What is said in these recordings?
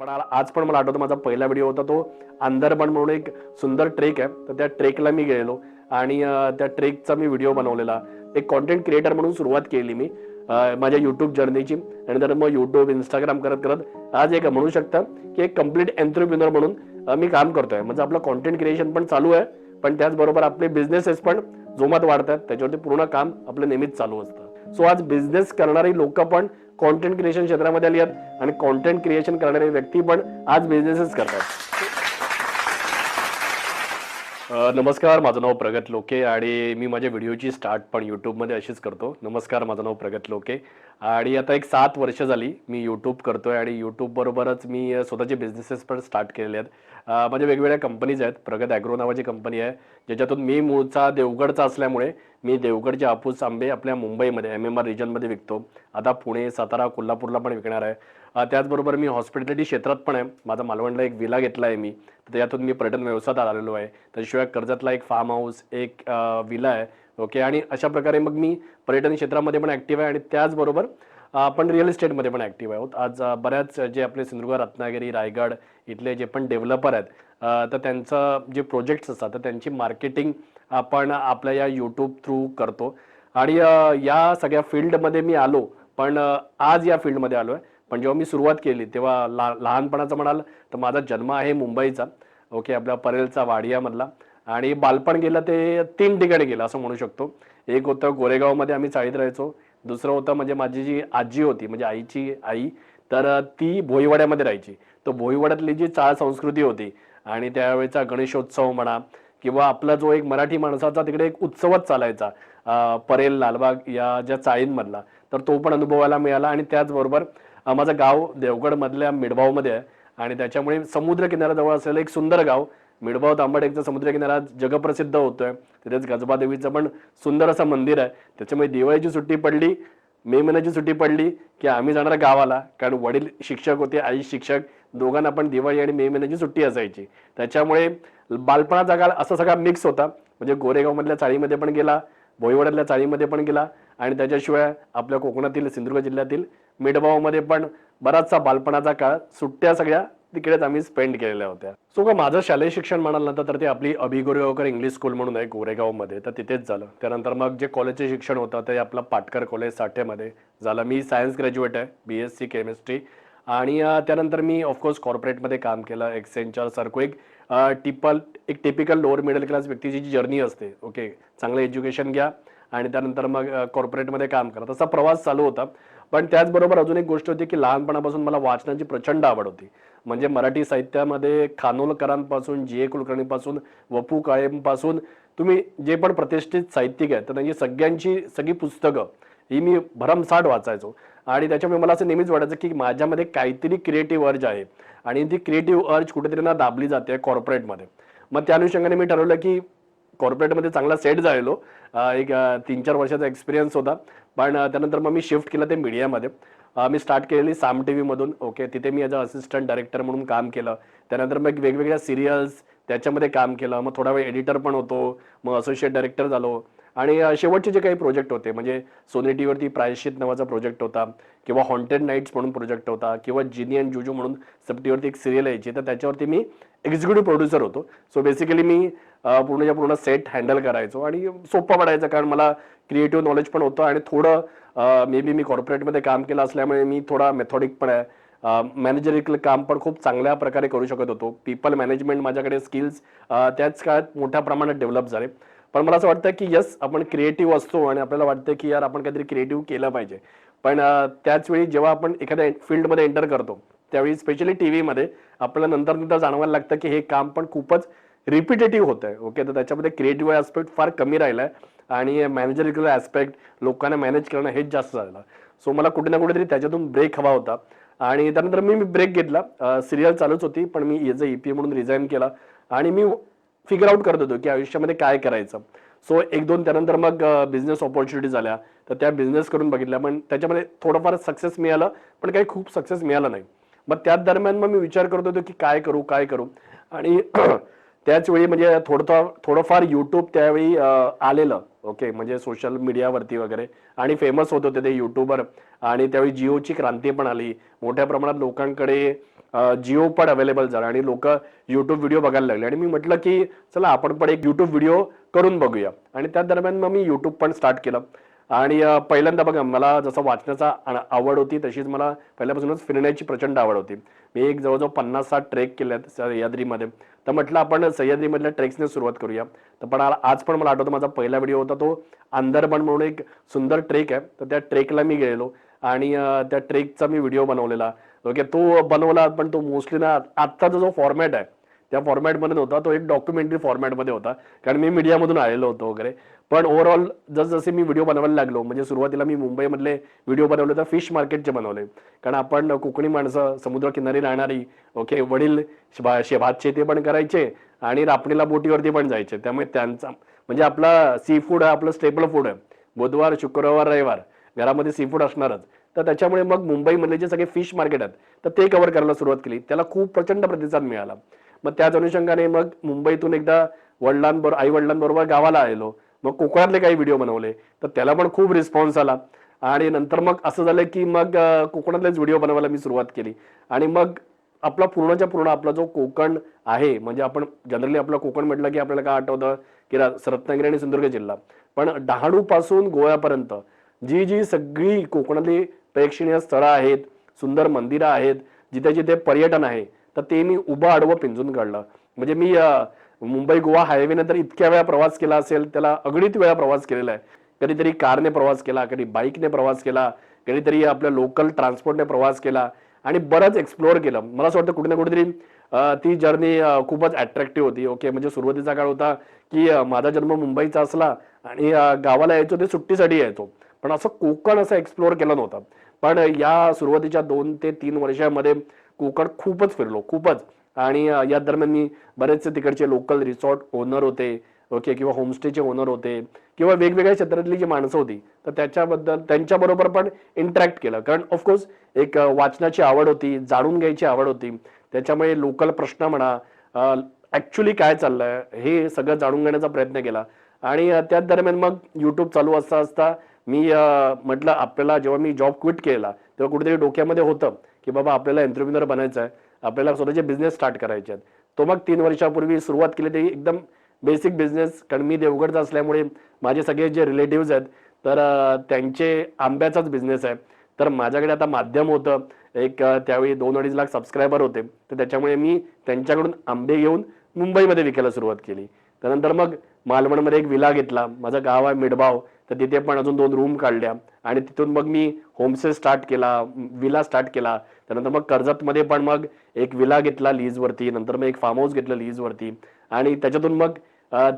पण आज पण मला आठवतं माझा पहिला व्हिडिओ होता तो अंदरबन म्हणून एक सुंदर ट्रेक आहे. तर त्या ट्रेकला मी गेलेलो आणि त्या ट्रेकचा मी व्हिडिओ बनवलेला. एक कॉन्टेंट क्रिएटर म्हणून सुरुवात केली मी माझ्या युट्यूब जर्नीची आणि तर मग युट्यूब इंस्टाग्राम करत करत आज एक म्हणू शकता की एक कंप्लीट एंटरप्रिनर म्हणून मी काम करतोय. म्हणजे आपलं कॉन्टेंट क्रिएशन पण चालू आहे पण त्याचबरोबर आपले बिझनेसेस पण जोमात वाढतात. त्याच्यावरती पूर्ण काम आपलं नेहमीच चालू असतं. सो आज बिझनेस करणारी लोक पण कॉन्टेंट क्रिएशन क्षेत्रामध्ये आली आहेत. आणि कॉन्टेंट क्रिएशन करणारे व्यक्ती पण आज बिझनेसच करतात. नमस्कार माझं नाव प्रगत लोके आणि मी माझ्या व्हिडिओची स्टार्ट पण यूट्यूबमध्ये अशीच करतो. नमस्कार माझं नाव प्रगत लोके आणि आता एक सात वर्ष झाली मी यूट्यूब करतोय आणि यूट्यूबबरोबरच मी स्वतःचे बिझनेसेस पण स्टार्ट केलेले आहेत. माझ्या वेगवेगळ्या कंपनीज आहेत. प्रगत ॲग्रो नावाची कंपनी आहे. ज्याच्यातून मी मूळचा देवगडचा असल्यामुळे मी देवगडचे आपूस आंबे आपल्या मुंबईमध्ये एम एम आर रिजनमध्ये विकतो. आता पुणे सातारा कोल्हापूरला पण विकणार आहे. त्याचबरोबर मी हॉस्पिटॅलिटी क्षेत्रात पण आहे. माझा मालवणला एक विला घेतला आहे मी. तर त्यातून मी पर्यटन व्यवसायात आलेलो आहे. त्याशिवाय कर्जतला एक फार्म हाऊस एक विला आहे. ओके आणि अशा प्रकारे मग मी पर्यटन क्षेत्रामध्ये पण ॲक्टिव्ह आहे आणि त्याचबरोबर आपण रिअल इस्टेटमध्ये पण ॲक्टिव्ह आहोत आज बऱ्याच जे आपले सिंधुदुर्ग रत्नागिरी रायगड इथले जे पण डेव्हलपर आहेत तर त्यांचं जे प्रोजेक्ट्स असतात तर त्यांची मार्केटिंग आपण आपल्या या यूट्यूब थ्रू करतो. आणि या सगळ्या फील्डमध्ये मी आलो. पण आज या फील्डमध्ये आलो आहे पण जेव्हा मी सुरुवात केली तेव्हा ला लहानपणाचं म्हणाल तर माझा जन्म आहे मुंबईचा. ओके आपल्या परेलचा वाडियामधला. आणि बालपण गेलं ते तीन ठिकाणी गेलं असं म्हणू शकतो. एक होतं गोरेगावमध्ये आम्ही चाळीत राहायचो. दुसरं होतं म्हणजे माझी जी आजी होती म्हणजे आईची आई तर ती भोईवाड्यामध्ये राहायची. तर भोईवाड्यातली जी चाळ संस्कृती होती आणि त्यावेळेचा गणेशोत्सव म्हणा किंवा आपला जो एक मराठी माणसाचा तिकडे एक उत्सवच चालायचा परेल लालबाग या ज्या चाळींमधला तर तो पण अनुभवायला मिळाला आणि त्याचबरोबर माझं गाव देवगडमधल्या मिडभावमध्ये आहे. आणि त्याच्यामुळे समुद्र किनाऱ्याजवळ असलेलं एक सुंदर गाव मिडभाव तांबडेकचा समुद्रकिनारा जगप्रसिद्ध होतोय. तिथेच गजबादेवीचं पण सुंदर असं मंदिर आहे. त्याच्यामुळे दिवाळीची सुट्टी पडली मे महिन्याची सुट्टी पडली की आम्ही जाणार गावाला. कारण वडील शिक्षक होते आई शिक्षक दोघांना पण दिवाळी आणि मे महिन्याची सुट्टी असायची. त्याच्यामुळे बालपणाचा काळ असा सगळा मिक्स होता. म्हणजे गोरेगावमधल्या चाळीमध्ये पण गेला भोईवड्यातल्या चाळीमध्ये पण गेला. आणि त्याच्याशिवाय आपल्या कोकणातील सिंधुदुर्ग जिल्ह्यातील मिडभावमध्ये पण बराचसा बालपणाचा काळ सुट्ट्या सगळ्या तिकडेच आम्ही स्पेंड केलेल्या होत्या. सो का माझं शालेय शिक्षण म्हणाल नंतर तर ते आपली अभि गोरेगावकर इंग्लिश स्कूल म्हणून आहे गोरेगावमध्ये. तर तिथेच झालं. त्यानंतर मग जे कॉलेजचे शिक्षण होतं ते आपलं पाटकर कॉलेज साठेमध्ये झालं. मी सायन्स ग्रॅज्युएट आहे बी एस सी केमिस्ट्री आणि त्यानंतर मी ऑफकोर्स कॉर्पोरेटमध्ये काम केलं एक्सेंचर सारखं एक टिपल एक टिपिकल लोअर मिडल क्लास व्यक्तीची जी जर्नी असते ओके चांगलं एज्युकेशन घ्या. आणि त्यानंतर मग कॉर्पोरेटमध्ये काम करा. तसा प्रवास चालू होता. पण त्याचबरोबर अजून एक गोष्ट होती की लहानपणापासून मला वाचनाची प्रचंड आवड होती. म्हणजे मराठी साहित्यामध्ये खानोलकरांपासून जी ए कुलकर्णीपासून वपू काळेंपासून तुम्ही जे पण प्रतिष्ठित साहित्यिक आहेत तर त्यांची सगळ्यांची सगळी पुस्तकं ही मी भरमसाठ वाचायचो. आणि त्याच्यामुळे मला असं नेहमीच वाटायचं की माझ्यामध्ये काहीतरी क्रिएटिव्ह अर्ज आहे. आणि ती क्रिएटिव्ह अर्ज कुठेतरी ना दाबली जाते कॉर्पोरेटमध्ये मग त्या अनुषंगाने मी ठरवलं की कॉर्पोरेटमध्ये चांगला सेट झालेलो. एक तीन चार वर्षाचा एक्सपिरियन्स होता. पण त्यानंतर मग मी शिफ्ट केलं ते मीडियामध्ये मी स्टार्ट केलेली साम टी व्हीमधून ओके तिथे मी ॲज अ असिस्टंट डायरेक्टर म्हणून काम केलं. त्यानंतर मग वेगवेगळ्या सिरियल्स त्याच्यामध्ये काम केलं. मग थोडा वेळ एडिटर पण होतो. मग असोसिएट डायरेक्टर झालो. आणि शेवटचे जे काही प्रोजेक्ट होते म्हणजे सोनी टीव्हीवरती प्रायश्चित नावाचा प्रोजेक्ट होता किंवा हॉन्टेड नाईट्स म्हणून प्रोजेक्ट होता किंवा जिनी अँड जुजू म्हणून सप्टीवरती एक सिरियल यायची तर त्याच्यावरती मी एक्झिक्युटिव्ह प्रोड्युसर होतो. सो बेसिकली मी पूर्णच्या पूर्ण सेट हँडल करायचो आणि सोपं पडायचं कारण मला क्रिएटिव्ह नॉलेज पण होतं आणि थोडं मे बी मी कॉर्पोरेटमध्ये काम केलं असल्यामुळे मी थोडा मेथॉडिक पण आहे. मॅनेजरिकल काम पण खूप चांगल्या प्रकारे करू शकत होतो. पीपल मॅनेजमेंट माझ्याकडे स्किल्स त्याच काळात मोठ्या प्रमाणात डेव्हलप झाले. पण मला असं वाटतं की यस आपण क्रिएटिव्ह असतो आणि आपल्याला वाटतं की यार आपण काहीतरी क्रिएटिव्ह केलं पाहिजे. पण त्याचवेळी जेव्हा आपण एखाद्या फील्डमध्ये एंटर करतो त्यावेळी स्पेशली टी व्हीमध्ये आपल्याला नंतर नंतर जाणवायला लागतं की हे काम पण खूपच रिपिटेटिव्ह होतं आहे ओके तर त्याच्यामध्ये क्रिएटिव्ह ॲस्पेक्ट फार कमी राहिला आहे आणि मॅनेजरिकल ॲस्पेक्ट लोकांना मॅनेज करणं हेच जास्त झालं सो मला कुठे ना कुठेतरी त्याच्यातून ब्रेक हवा होता. आणि त्यानंतर मी ब्रेक घेतला. सिरियल चालूच होती पण मी एज अ ई पी म्हणून रिझाईन केला. आणि मी फिगर आउट करत होतो की आयुष्यामध्ये काय करायचं. सो एक दोन त्यानंतर मग बिझनेस ऑपॉर्च्युनिटी झाल्या तर त्या बिझनेस करून बघितल्या. पण त्याच्यामध्ये थोडंफार सक्सेस मिळालं पण काही खूप सक्सेस मिळालं नाही. मग त्याच दरम्यान मग मी विचार करत होतो की काय करू काय करू? आणि त्याच वेळी म्हणजे थोडं थोडंफार युट्यूब त्यावेळी आलेलं. ओके म्हणजे सोशल मीडियावरती वगैरे. आणि फेमस होत होते ते युट्यूबर आणि त्यावेळी जिओची क्रांती पण आली. मोठ्या प्रमाणात लोकांकडे जिओ पण अवेलेबल झाला आणि लोक युट्यूब व्हिडिओ बघायला लागले. आणि मी म्हटलं की चला आपण पण एक युट्यूब व्हिडिओ करून बघूया. आणि त्या दरम्यान मग मी युट्यूब पण स्टार्ट केलं. आणि पहिल्यांदा बघा मला जसं वाचण्याचा आवड होती तशीच मला पहिल्यापासूनच फिरण्याची प्रचंड आवड होती. मी एक जवळजवळ पन्नास साठ ट्रेक केल्यात सह्याद्रीमध्ये. तर म्हटलं आपण सह्याद्रीमधल्या ट्रेक्सने सुरुवात करूया. तर पण आज पण मला आठवतं माझा पहिला व्हिडिओ होता तो अंदरबन म्हणून एक सुंदर ट्रेक आहे. तर त्या ट्रेकला मी गेलेलो. आणि त्या ट्रेकचा मी व्हिडिओ बनवलेला. ओके तो बनवला पण तो मोस्टली ना आत्ताचा जो फॉर्मॅट आहे त्या फॉर्मॅटमध्ये नव्हता. तो एक डॉक्युमेंटरी फॉर्मॅटमध्ये होता. कारण मी मीडियामधून आलेलो होतो वगैरे. पण ओव्हरऑल जसजसे मी व्हिडिओ बनवायला लागलो म्हणजे सुरुवातीला मी मुंबईमधले व्हिडिओ बनवले तर फिश मार्केटचे बनवले. कारण आपण कोकणी माणसं समुद्रकिनारी राहणारी ओके वडील शे- भात शेती पण करायचे आणि रापणीला बोटीवरती पण जायचे. त्यामुळे त्यांचा म्हणजे आपला सी फूड आहे आपलं स्टेपल फूड आहे. बुधवार शुक्रवार रविवार घरामध्ये सी फूड असणारच. तर त्याच्यामुळे मग मुंबईमधले जे सगळे फिश मार्केट आहेत तर ते कव्हर करायला सुरुवात केली. त्याला खूप प्रचंड प्रतिसाद मिळाला. मग त्याच अनुषंगाने मग मुंबईतून एकदा वडिलांबरोबर आई वडिलांबरोबर गावाला आलेलो. मग कोकणातले काही व्हिडिओ बनवले. तर त्याला पण खूप रिस्पॉन्स आला. आणि नंतर मग असं झालं की मग कोकणातलेच व्हिडिओ बनवायला मी सुरुवात केली. आणि मग आपला पूर्णच्या पूर्ण आपला जो कोकण आहे म्हणजे आपण जनरली आपलं कोकण म्हटलं की आपल्याला काय आठवतं? की रत्नागिरी आणि सिंधुदुर्ग जिल्हा. पण डहाणूपासून गोव्यापर्यंत जी जी सगळी कोकणातली प्रेक्षणीय स्थळं आहेत सुंदर मंदिरं आहेत जिथे जिथे पर्यटन आहे तर ते मी उभं आडवं पिंजून काढलं. म्हणजे मी मुंबई गोवा हायवेने तर इतक्या वेळा प्रवास केला असेल त्याला अगणित वेळा प्रवास केलेला आहे. कधीतरी कारने प्रवास केला कधी बाईकने प्रवास केला कधीतरी आपल्या लोकल ट्रान्सपोर्टने प्रवास केला आणि बरंच एक्सप्लोअर केलं. मला असं वाटतं कुठे ना कुठेतरी ती जर्नी खूपच अट्रॅक्टिव्ह होती. ओके म्हणजे सुरुवातीचा काळ होता की माझा जन्म मुंबईचा असला आणि गावाला यायचो ते सुट्टीसाठी यायचो. पण असं कोकण असं एक्सप्लोअर केलं नव्हतं. पण या सुरुवातीच्या दोन ते तीन वर्षामध्ये कोकण खूपच फिरलो खूपच. आणि या दरम्यान मी बरेचसे तिकडचे लोकल रिसॉर्ट ओनर होते ओके किंवा होमस्टेचे ओनर होते किंवा वेगवेगळ्या क्षेत्रातली जी माणसं होती तर त्याच्याबद्दल त्यांच्याबरोबर पण इंटरॅक्ट केलं. कारण ऑफकोर्स एक वाचनाची आवड होती जाणून घ्यायची आवड होती. त्याच्यामुळे लोकल प्रश्न म्हणा ॲक्च्युली काय चाललंय हे सगळं जाणून घेण्याचा प्रयत्न केला. आणि त्याच दरम्यान मग यूट्यूब चालू असता असता मी म्हटलं आपल्याला जेव्हा मी जॉब क्विट केला तेव्हा कुठेतरी डोक्यामध्ये होतं की बाबा आपल्याला एंटरप्रिनर बनायचं आहे आपल्याला स्वतःचे बिझनेस स्टार्ट करायचे आहेत. तो मग तीन वर्षापूर्वी सुरुवात केली ते एकदम बेसिक बिझनेस कारण मी देवगडचा असल्यामुळे माझे सगळे जे रिलेटिव्ज आहेत तर त्यांचे आंब्याचाच बिझनेस आहे. तर माझ्याकडे आता माध्यम होतं एक त्यावेळी दोन अडीच लाख सबस्क्रायबर होते. तर त्याच्यामुळे मी त्यांच्याकडून आंबे घेऊन मुंबईमध्ये विकायला सुरुवात केली. त्यानंतर मग मालवणमध्ये एक विला घेतला माझं गाव आहे मिडबाव तर तिथे पण अजून दोन रूम काढल्या. आणि तिथून मग मी होमस्टे स्टार्ट केला विला स्टार्ट केला. त्यानंतर मग कर्जतमध्ये पण मग एक विला घेतला लीजवरती नंतर मग एक फार्म हाऊस घेतलं लीजवरती आणि त्याच्यातून मग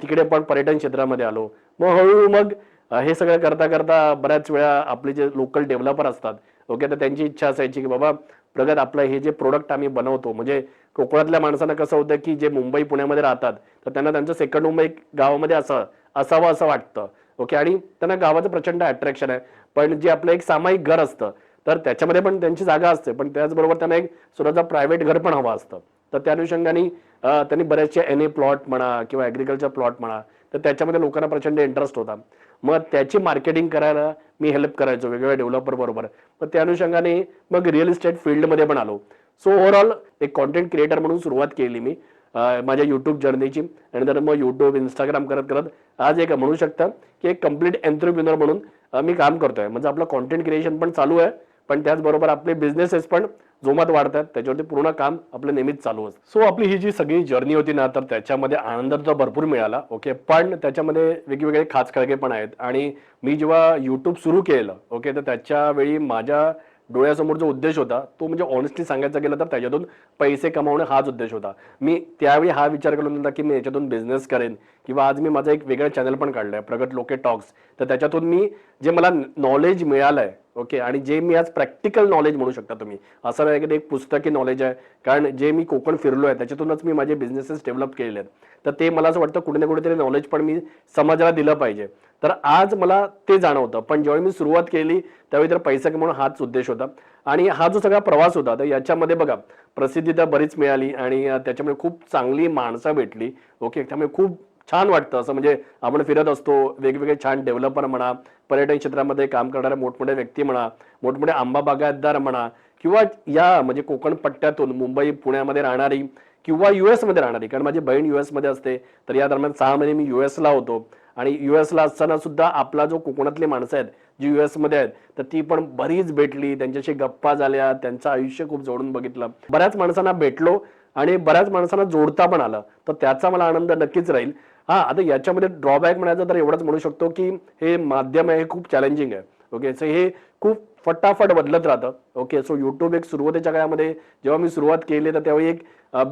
तिकडे पण पर्यटन क्षेत्रामध्ये आलो. मग हळूहळू मग हे सगळं करता करता बऱ्याच वेळा आपले जे लोकल डेव्हलपर असतात ओके तर त्यांची इच्छा असायची की बाबा प्रगत आपलं हे जे प्रोडक्ट आम्ही बनवतो म्हणजे कोकणातल्या माणसांना कसं होतं की जे मुंबई पुण्यामध्ये राहतात तर त्यांना त्यांचं सेकंड मुंबई गावामध्ये असं असावं असं वाटतं. ओके? आणि त्यांना गावाचं प्रचंड अट्रॅक्शन आहे. पण जे आपलं एक सामायिक घर असतं तर त्याच्यामध्ये पण त्यांची जागा असते. पण त्याचबरोबर त्यांना एक स्वतःचा प्रायव्हेट घर पण हवं असतं. तर त्या अनुषंगाने त्यांनी बऱ्याचशा एन ए प्लॉट म्हणा किंवा ॲग्रिकल्चर प्लॉट म्हणा तर त्याच्यामध्ये लोकांना प्रचंड इंटरेस्ट होता. मग त्याची मार्केटिंग करायला मी हेल्प करायचो वेगवेगळ्या डेव्हलपर बरोबर. मग त्या अनुषंगाने मग रिअल इस्टेट फील्डमध्ये पण आलो. सो ओव्हरऑल एक कॉन्टेंट क्रिएटर म्हणून सुरुवात केली मी. माझ्या यूट्यूब जर्नीची आणि नंतर मग यूट्यूब इंस्टाग्राम करत करत आज एक म्हणू शकता की एक कंप्लीट एंटरप्रिन्युअर म्हणून मी काम करतोय. म्हणजे आपलं कॉन्टेंट क्रिएशन पण चालू आहे पण त्याचबरोबर आपले बिझनेसेस पण जोमात वाढतात. त्याच्यावरती पूर्ण काम आपलं नेहमीच चालू असतं. सो आपली ही जी सगळी जर्नी होती ना तर त्याच्यामध्ये आनंद तर भरपूर मिळाला ओके पण त्याच्यामध्ये वेगवेगळे खाचखळगे पण आहेत. आणि मी जेव्हा यूट्यूब सुरू केलं ओके तर त्याच्यावेळी माझ्या डोळ्यासमोर जो उद्देश होता तो म्हणजे ऑनेस्टली सांगायचं गेलं तर त्याच्यातून पैसे कमावणे हाच उद्देश होता. मी त्यावेळी हा विचार केला होता की मी याच्यातून बिझनेस करेन किंवा आज मी माझा एक वेगळं चॅनल पण काढलं आहे प्रगत लोके टॉक्स तर त्याच्यातून मी जे मला नॉलेज मिळालंय ओके आणि जे मी आज प्रॅक्टिकल नॉलेज म्हणू शकता तुम्ही. असं नाही की ते एक पुस्तकी नॉलेज आहे. कारण जे मी कोकण फिरलो आहे त्याच्यातूनच मी माझे बिझनेसेस डेव्हलप केलेले आहेत. तर ते मला असं वाटतं कुठे ना कुठेतरी नॉलेज पण मी समाजाला दिलं पाहिजे. तर आज मला ते जाणवतं. पण जेव्हा मी सुरुवात केली त्यावेळी तर पैसा म्हणून हाच उद्देश होता. आणि हा जो सगळा प्रवास होता तर याच्यामध्ये बघा प्रसिद्धी तर बरीच मिळाली आणि त्याच्यामुळे खूप चांगली माणसं भेटली ओके त्यामुळे खूप छान वाटतं. असं म्हणजे आपण फिरत असतो वेगवेगळे छान डेव्हलपर म्हणा पर्यटन क्षेत्रामध्ये काम करणारे मोठमोठे व्यक्ती म्हणा मोठमोठे आंबा बागायतदार म्हणा किंवा या म्हणजे कोकण पट्ट्यातून मुंबई पुण्यामध्ये राहणारी किंवा यू मध्ये राहणारी कारण माझी बहीण यू मध्ये असते तर या दरम्यान सहा महिने मी यू ला होतो. आणि यू ला असताना सुद्धा आपला जो कोकणातली माणसं आहेत जी यू मध्ये आहेत तर ती पण बरीच भेटली त्यांच्याशी गप्पा झाल्या त्यांचं आयुष्य खूप जोडून बघितलं. बऱ्याच माणसांना भेटलो आणि बऱ्याच माणसांना जोडता पण आलं. तर त्याचा मला आनंद नक्कीच राहील. हा आता याच्यामध्ये ड्रॉबॅक म्हणायचं तर एवढंच म्हणू शकतो की हे माध्यम आहे हे खूप चॅलेंजिंग आहे. ओके सो हे खूप फटाफट बदलत राहतं. ओके सो युट्यूब एक सुरुवातीच्या काळामध्ये जेव्हा मी सुरुवात केली तर त्यावेळी एक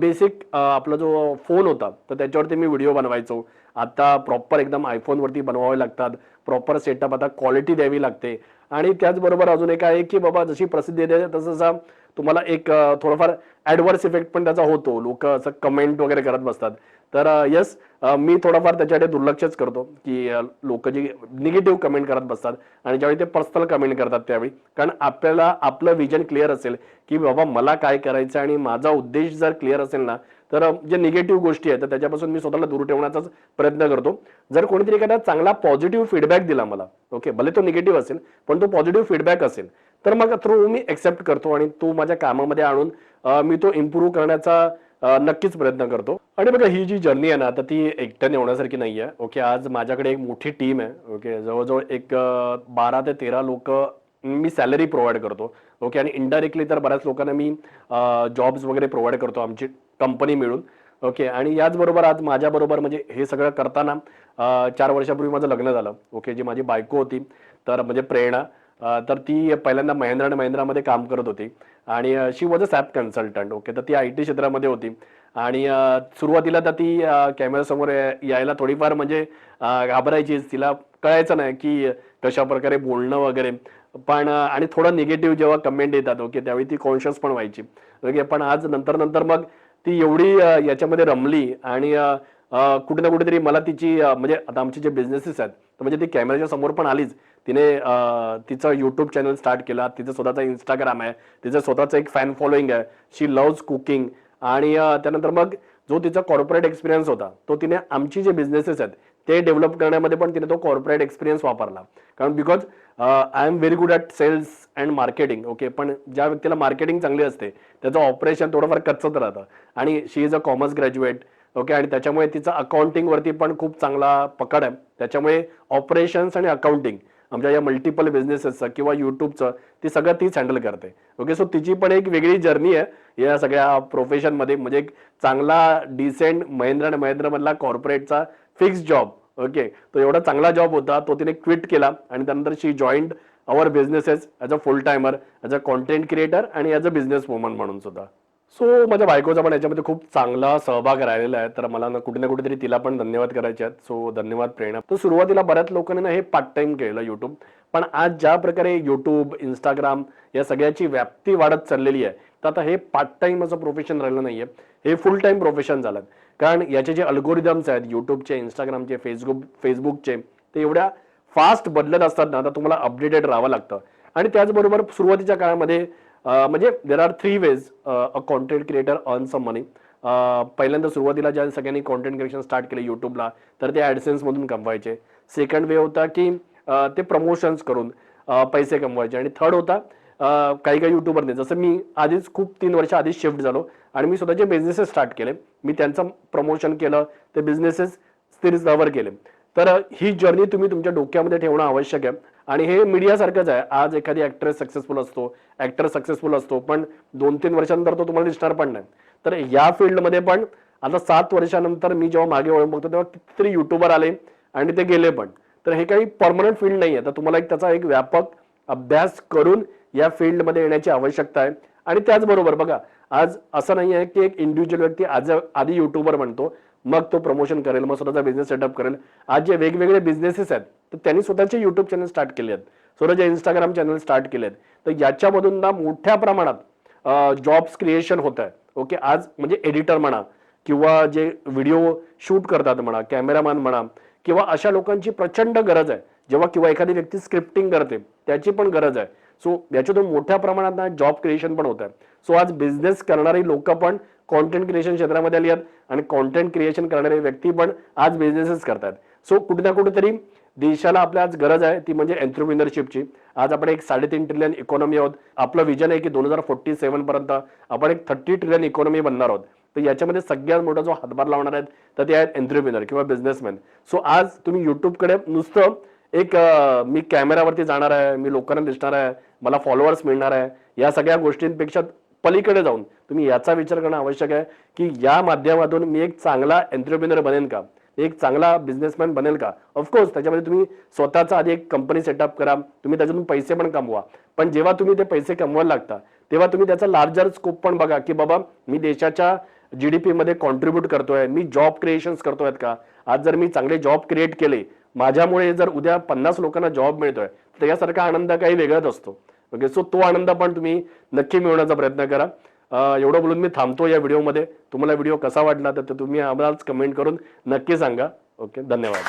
बेसिक आपला जो फोन होता तर त्याच्यावरती मी व्हिडिओ बनवायचो. आता प्रॉपर एकदम आयफोनवरती बनवावे लागतात. प्रॉपर सेटअप आता क्वालिटी द्यावी लागते. आणि त्याचबरोबर अजून एक आहे की बाबा जशी प्रसिद्धी येते तसं तुम्हाला एक थोडंफार ॲडव्हर्स इफेक्ट पण त्याचा होतो. लोक असं कमेंट वगैरे करत बसतात. तर यस मी थोडाफार त्याच्याकडे दुर्लक्षच करतो की लोक जी निगेटिव्ह कमेंट करत बसतात आणि ज्यावेळी ते पर्सनल कमेंट करतात त्यावेळी. कारण आपल्याला आपलं विजन क्लिअर असेल की बाबा मला काय करायचं आणि माझा उद्देश जर क्लिअर असेल ना तर जे निगेटिव्ह गोष्टी आहेत तर त्याच्यापासून मी स्वतःला दूर ठेवण्याचाच प्रयत्न करतो. जर कोणीतरी एखादा चांगला पॉझिटिव्ह फीडबॅक दिला मला ओके भले तो निगेटिव्ह असेल पण तो पॉझिटिव्ह फीडबॅक असेल तर मग थ्रू मी एक्सेप्ट करतो आणि तो माझ्या कामामध्ये आणून मी तो इम्प्रूव्ह करण्याचा नक्कीच प्रयत्न करतो. आणि बघा ही जी जर्नी आहे ना आता ती एकट्याने होण्यासारखी नाही आहे ओके आज माझ्याकडे एक मोठी टीम आहे. ओके जवळजवळ एक बारा ते तेरा लोक मी सॅलरी प्रोव्हाइड करतो. ओके आणि इनडायरेक्टली तर बऱ्याच लोकांना मी जॉब्स वगैरे प्रोव्हाइड करतो आमची कंपनी मिळून. ओके आणि याचबरोबर आज माझ्याबरोबर म्हणजे हे सगळं करताना चार वर्षापूर्वी माझं लग्न झालं. ओके जी माझी बायको होती तर म्हणजे प्रेरणा. तर ती पहिल्यांदा महिंद्रा आणि महिंद्रामध्ये काम करत होती. आणि she was a SAP consultant okay तर ती आय टी क्षेत्रामध्ये होती. आणि सुरुवातीला तर ती कॅमेऱ्यासमोर यायला थोडीफार म्हणजे घाबरायची. घाबरायचीच तिला कळायचं नाही की कशा प्रकारे बोलणं वगैरे. पण आणि थोडं निगेटिव्ह जेव्हा कमेंट येतात ओके त्यावेळी ती कॉन्शियस पण व्हायची. ओके पण आज नंतर नंतर मग ती एवढी याच्यामध्ये रमली. आणि कुठे ना कुठेतरी मला तिची म्हणजे आता आमचे जे बिझनेसेस आहेत तर म्हणजे ती कॅमेऱ्याच्या समोर पण आलीच. तिने तिचं युट्यूब चॅनल स्टार्ट केला तिचं स्वतःचा इंस्टाग्राम आहे तिचं स्वतःचं एक फॅन फॉलोईंग आहे. शी लव्ज कुकिंग आणि त्यानंतर मग जो तिचा कॉर्पोरेट एक्सपिरियन्स होता तो तिने आमची जे बिझनेसेस आहेत ते डेव्हलप करण्यामध्ये पण तिने तो कॉर्पोरेट एक्सपिरियन्स वापरला. कारण because I am very good at sales and marketing okay पण ज्या व्यक्तीला मार्केटिंग चांगली असते त्याचं ऑपरेशन थोडंफार कच्चत राहतं. आणि she is a commerce graduate okay? आणि त्याच्यामुळे तिचा अकाउंटिंगवरती पण खूप चांगला पकड आहे. त्याच्यामुळे ऑपरेशन्स आणि अकाउंटिंग आमच्या या मल्टिपल बिझनेसेसचं किंवा युट्यूबचं ती सगळं तीच हँडल करते. ओके? सो तिची पण एक वेगळी जर्नी आहे. या सगळ्या प्रोफेशनमध्ये म्हणजे एक चांगला डिसेंट महेंद्र आणि महेंद्रमधला कॉर्पोरेटचा फिक्स जॉब ओके? तो एवढा चांगला जॉब होता तो तिने क्विट केला आणि त्यानंतर she joined our businesses as a full timer as a content creator आणि ॲज अ बिझनेस वुमन म्हणून सुद्धा. सो माझ्या बायकोचा पण याच्यामध्ये खूप चांगला सहभाग राहिलेला आहे. तर मला ना कुठे ना कुठेतरी तिला पण धन्यवाद करायचे आहेत. सो धन्यवाद प्रेरणा. तर सुरुवातीला बऱ्याच लोकांनी ना हे पार्ट टाइम केलं युट्यूब पण आज ज्या प्रकारे युट्यूब इंस्टाग्राम या सगळ्याची व्याप्ती वाढत चाललेली आहे तर आता हे पार्ट टाइम असं प्रोफेशन राहिलं नाहीये. हे फुल टाइम प्रोफेशन झालं. कारण याचे जे अल्गोरिदम्स आहेत युट्यूबचे इंस्टाग्रामचे फेसबुक फेसबुकचे ते एवढ्या फास्ट बदलत असतात ना तर तुम्हाला अपडेटेड राहावं लागतं. आणि त्याचबरोबर सुरुवातीच्या काळामध्ये म्हणजे there are three ways a content creator earn some money पहिल्यांदा सुरुवातीला ज्या सगळ्यांनी कॉन्टेंट क्रिएशन स्टार्ट केले युट्यूबला तर ते ॲडसेन्समधून कमवायचे. सेकंड वे होता की ते प्रमोशन्स करून पैसे कमवायचे. आणि थर्ड होता काही काही युट्यूबरने जसं मी आधीच खूप तीन वर्ष आधीच शिफ्ट झालो आणि मी स्वतःचे बिझनेसेस स्टार्ट केले. मी त्यांचं प्रमोशन केलं ते बिझनेसेस रिकवर केले. तर ही जर्नी तुम्ही तुमच्या डोक्यामध्ये ठेवणं आवश्यक आहे. आणि हे मीडियासारखंच आहे. आज एखादी ऍक्ट्रेस सक्सेसफुल असतो ऍक्टर सक्सेसफुल असतो पण दोन तीन वर्षानंतर तो तुम्हाला दिसणार पण नाही. तर या फील्डमध्ये पण आता सात वर्षानंतर मी जेव्हा मागे वळून बघतो तेव्हा कितीतरी युट्यूबर आले आणि ते गेले पण. तर हे काही परमनंट फील्ड नाही आहे. तर तुम्हाला एक त्याचा एक व्यापक अभ्यास करून या फील्डमध्ये येण्याची आवश्यकता आहे. आणि त्याचबरोबर बघा आज असं नाही आहे की एक इंडिव्हिज्युअल व्यक्ती आज आधी युट्यूबर म्हणतो मग तो प्रमोशन करेल मग स्वतःचा बिझनेस सेटअप करेल. आज जे वेगवेगळे बिझनेसेस आहेत तर त्यांनी स्वतःचे युट्यूब चॅनल स्टार्ट केले आहेत. स्वतःचे इंस्टाग्राम चॅनल स्टार्ट केले आहेत. तर याच्यामधून ना मोठ्या प्रमाणात जॉब्स क्रिएशन होत आहे ओके आज म्हणजे एडिटर म्हणा किंवा जे व्हिडिओ शूट करतात म्हणा कॅमेरामॅन म्हणा किंवा अशा लोकांची प्रचंड गरज आहे. जेव्हा किंवा एखादी व्यक्ती स्क्रिप्टिंग करते त्याची पण गरज आहे. सो याच्यातून मोठ्या प्रमाणात ना जॉब क्रिएशन पण होत आहे सो आज बिझनेस करणारी लोक पण कॉन्टेंट क्रिएशन क्षेत्रामध्ये आली आहेत आणि कॉन्टेंट क्रिएशन करणारे व्यक्ती पण आज बिझनेसेस करतात सो कुठे ना कुठेतरी देशाला आपल्या आज गरज आहे ती म्हणजे एंटरप्रिनरशिपची आज आपण एक साडेतीन ट्रिलियन इकॉनॉमी आहोत. आपलं विजन आहे की दोन हजार फोर्टी सेव्हन पर्यंत आपण एक थर्टी ट्रिलियन इकॉनॉमी बनणार आहोत. तर याच्यामध्ये सगळ्यात मोठा जो हातभार लावणार आहेत तर ते आहेत एंटरप्रिनर किंवा बिझनेसमॅन सो आज तुम्ही युट्यूबकडे नुसतं एक मी कॅमेरावरती जाणार आहे मी लोकांना दिसणार आहे मला फॉलोअर्स मिळणार आहे या सगळ्या गोष्टींपेक्षा पलीकडे जाऊन तुम्ही याचा विचार करणं आवश्यक आहे की या माध्यमातून मी एक चांगला एंटरप्रिन्युअर बनेन का? एक चांगला बिझनेसमॅन बनेल का? ऑफकोर्स त्याच्यामध्ये तुम्ही स्वतःचा आधी एक कंपनी सेटअप करा तुम्ही त्याच्यातून पैसे पण कमवा. पण जेव्हा तुम्ही ते पैसे कमवायला लागता तेव्हा तुम्ही त्याचा लार्जर स्कोप पण बघा की बाबा मी देशाच्या जी डी पीमध्ये कॉन्ट्रीब्यूट करतोय मी जॉब क्रिएशन्स करतोय का? आज जर मी चांगले जॉब क्रिएट केले माझ्यामुळे जर उद्या पन्नास लोकांना जॉब मिळतोय तर यासारखा आनंद काही वेगळाच असतो. ओके सो तो आनंद पण तुम्ही नक्की मिळवण्याचा प्रयत्न करा. एवढं बोलून मी थांबतो या व्हिडिओमध्ये तुम्हाला व्हिडिओ कसा वाटला तर ते तुम्ही आम्हालाच कमेंट करून नक्की सांगा. ओके धन्यवाद.